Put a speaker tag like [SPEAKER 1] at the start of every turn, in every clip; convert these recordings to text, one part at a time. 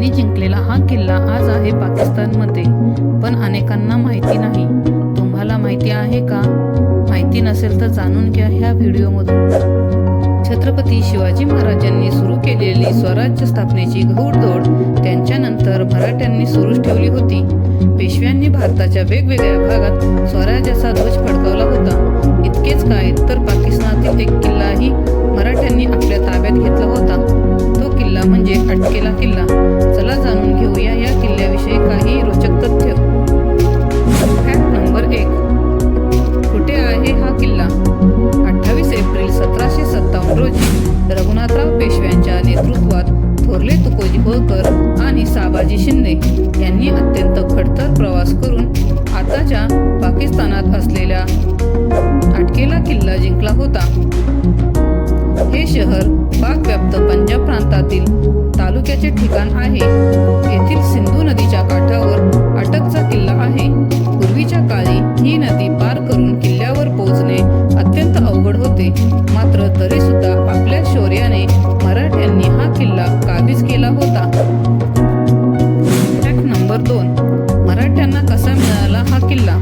[SPEAKER 1] यांनी जिंकलेला हा किल्ला आज आहे पाकिस्तानमध्ये. पण अनेकांना माहिती नाही. तुम्हाला माहिती आहे का? माहिती नसेल तर जाणून घ्या ह्या व्हिडिओमधून. छत्रपती शिवाजी महाराजांनी सुरू केलेली स्वराज्य स्थापनेची घोडदौड त्यांच्यानंतर मराठ्यांनी सुरूच ठेवली होती. पेशव्यांनी भारताच्या वेगवेगळ्या भागात स्वराज्याचा ध्वज फडकवला होता. इतकेच काय तर पाकिस्तानातील एक किल्लाही मराठ्यांनी आपल्या ताब्यात घेतला होता. म्हणजे अटकेला किल्ला. चला जाणून घेऊया या किल्ल्याविषयी काही रोचक तथ्य. फॅक्ट नंबर एक. कुठे आहे हा किल्ला? अठ्ठावीस एप्रिल सतराशे सत्तावन्न रोजी रघुनाथराव पेशव्यांच्या नेतृत्वात थोरले तुकोजी होळकर आणि साबाजी शिंदे यांनी अत्यंत खडतर प्रवास करून आताच्या पाकिस्तानात असलेल्या अटकेला किल्ला जिंकला होता. हे शहर येथील तालुक्याचे ठिकाण आहे. येथील सिंधू नदीच्या काठावर अटकचा किल्ला आहे. पूर्वीच्या काळी ही नदी पार करून किल्ल्यावर पोहोचणे अत्यंत अवघड होते. मात्र तरी सुद्धा आपल्या शौर्याने मराठ्यांनी हा किल्ला काबीज केला होता. फॅक्ट नंबर दोन. मराठ्यांना कसा मिळाला हा किल्ला?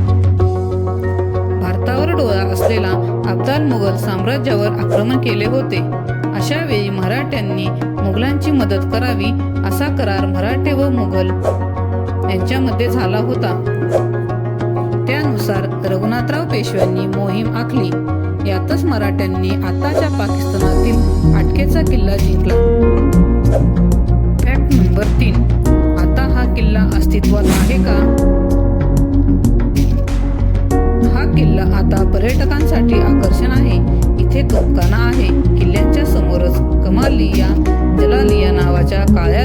[SPEAKER 1] भारतावर डोळा असलेला अब्दाल मुघल साम्राज्यावर आक्रमण केले होते. अशा वेळी मराठ्यांनी मुघलांची मदत करावी असा करार मराठे व मुघल यांच्यामध्ये झाला होता. त्यानुसार रघुनाथराव पेशव्यांनी मोहीम आखली. यातच मराठ्यांनी आताच्या पाकिस्तानातील अटकेचा किल्ला जिंकला. फॅक्ट नंबर तीन. आता हा किल्ला अस्तित्वात आहे का? हा किल्ला आता पर्यटकांसाठी आकर्षण आहे. इथे तोफखाना आहे.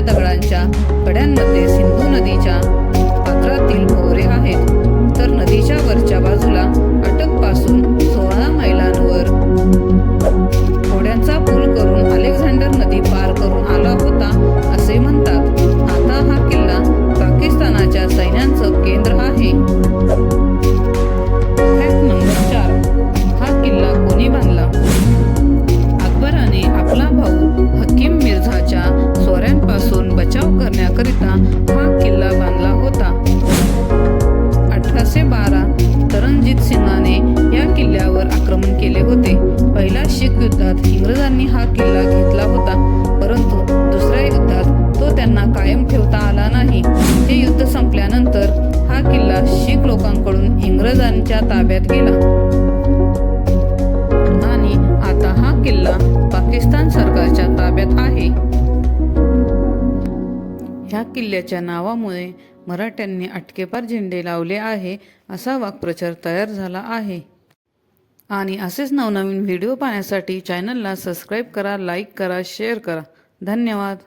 [SPEAKER 1] दगडांच्या कड्यांमध्ये. कायम ठेवता आला नाही. हे युद्ध संपल्यानंतर हा किल्ला शीख लोकांकडून इंग्रजांच्या ताब्यात गेला. आणि आता हा किल्ला पाकिस्तान सरकारच्या ताब्यात आहे. ह्या किल्ल्याच्या नावामुळे मराठ्यांनी अटकेपार झेंडे लावले आहे असा वाक्प्रचार तयार झाला आहे. आणि असेच नवनवीन व्हिडिओ पाहण्यासाठी चॅनलला सबस्क्राईब करा लाईक करा शेअर करा. धन्यवाद.